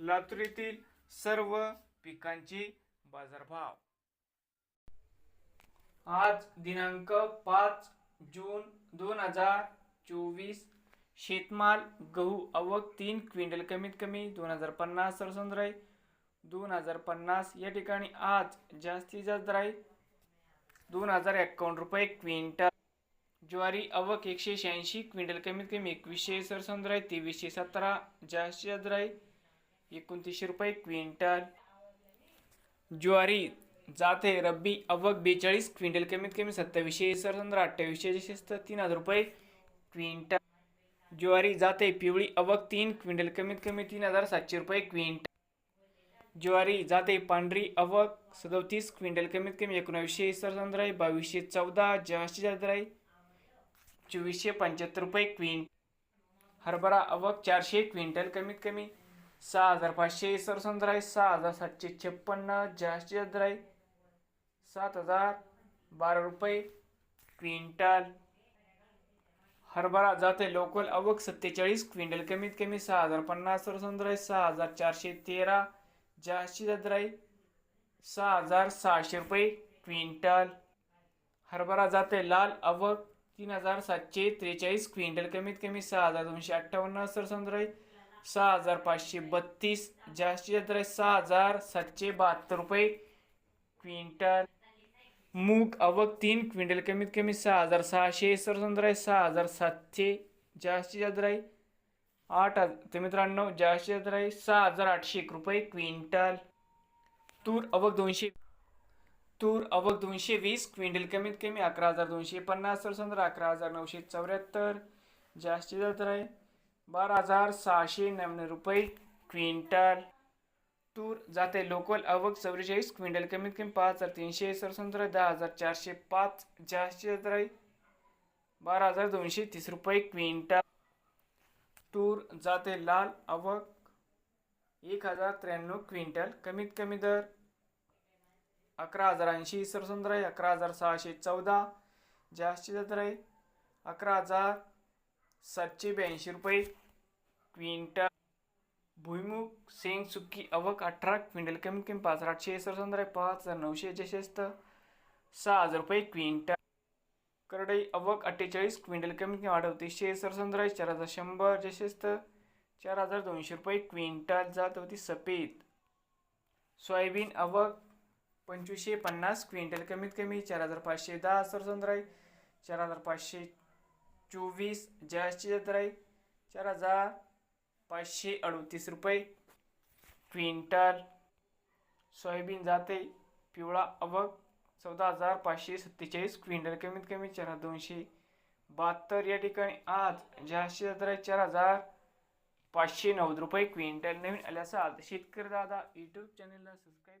लातूर येथील सर्व पिकांचे बाजारभाव. आज दिनांक पाच जून दोन हजार चोवीस. शेतमाल गहू आवक तीन क्विंटल कमीत कमी दोन हजार पन्नास सरसंद्र आहे. दोन हजार पन्नास या ठिकाणी आज जास्तीत जास्त दर दोन हजार एकावन्न रुपये क्विंटल. ज्वारी आवक एकशे शहाऐंशी क्विंटल कमीत कमी एकवीसशे सरसंद्र आहे तेवीसशे सतरा जास्तीत जास्त दर एकोणतीसशे रुपये क्विंटल. ज्वारी जाते रब्बी अवक बेचाळीस क्विंटल कमीत कमी सत्तावीसशे सरसंद्र अठ्ठावीसशे शिस्त तीन हजार रुपये क्विंटल. ज्वारी जाते पिवळी अवक तीन क्विंटल कमीत कमी तीन हजार सातशे रुपये क्विंटल. ज्वारी जाते पांढरी अवक सदोतीस क्विंटल कमीत कमी एकोणावीसशे सरसंद्र आहे बावीसशे चौदा जास्तीत जास्त आहे चोवीसशे पंच्याहत्तर रुपये क्विंट हरभरा अवक चारशे क्विंटल कमीत कमी सहा हजार पाचशे सरसंद्र आहे सहा हजार सातशे छप्पन्न जास्तीत जास्त राहील सात हजार बारा रुपये. क्विंटल. हरभरा जाते लोकल अवक सत्तेचाळीस क्विंटल कमीत कमी सहा हजार पन्नास सरसंद्र आहे सहा हजार चारशे तेरा जास्तीत जास्त आहे सहा हजार सहाशे रुपये. क्विंटल. हरभरा जाते लाल अवक तीन हजार सातशे त्रेचाळीस क्विंटल कमीत कमी सहा हजार दोनशे अठ्ठावन्न सरसंद्र आहे सहा हजार पाचशे बत्तीस जास्तीत जास्त आहे सहा हजार सातशे बहात्तर रुपये. क्विंटल मूग आवक तीन क्विंटल कमीत कमी सहा हजार सहाशे सरसंद्र आहे सहा हजार सातशे जास्तीत जास्त आहे आठ हजार ते मित्रांनो जास्तीत जास्त आहे सहा हजार आठशे एक रुपये क्विंटल. तूर आवक दोनशे तूर आवक दोनशे वीस क्विंटल कमीत कमी अकरा हजार दोनशे पन्नास सरसंद्र अकरा हजार नऊशे चौऱ्याहत्तर जास्तीत जास्त आहे बारा हजार सहाशे नव्याण्णव रुपये क्विंटल. तूर जाते लोकल आवक चौवेचाळीस क्विंटल कमीत कमी पाच हजार तीनशे सरसंत्र दहा हजार चारशे पाच जास्तीत जास्त बारा हजार दोनशे तीस रुपये क्विंटल. तूर जाते लाल आवक एक हजार त्र्याण्णव क्विंटल कमीत कमी दर अकरा हजार ऐंशी सरसंद्र अकरा हजार सहाशे चौदा जास्तीत जास्त अकरा हजार सातशे ब्याऐंशी रुपये. क्विंटल भुईमुग शेंग सुक्की अवक अठरा क्विंटल कमीत कमी पाच हजार आठशे सरसंद्र पाच हजार नऊशे जशेस्त सहा हजार रुपये क्विंटल. करडई अवक अठ्ठेचाळीस क्विंटल कमीत कमी अडतीसशे शे आहे चार हजार शंभर जशेस्त चार हजार दोनशे रुपये क्विंटल जात होती सफेद. सोयाबीन अवक पंचवीसशे पन्नास क्विंटल कमीत कमी चार हजार पाचशे दहा सरसंद्र चार हजार पाचशे चोवीस जास्तीत जास्त आहे चार हजार पाचशे अडतीस रुपये. क्विंटल सोयाबीन जाते पिवळा अवक चौदा हजार पाचशे सत्तेचाळीस. क्विंटल कमीत कमी चार हजार दोनशे बहात्तर. या ठिकाणी आज जास्तीत जास्त आहे चार हजार पाचशे नव्वद रुपये. क्विंटल नवीन आल्याचा शेतकरी दादा यूट्यूब चॅनलला सबस्क्राईब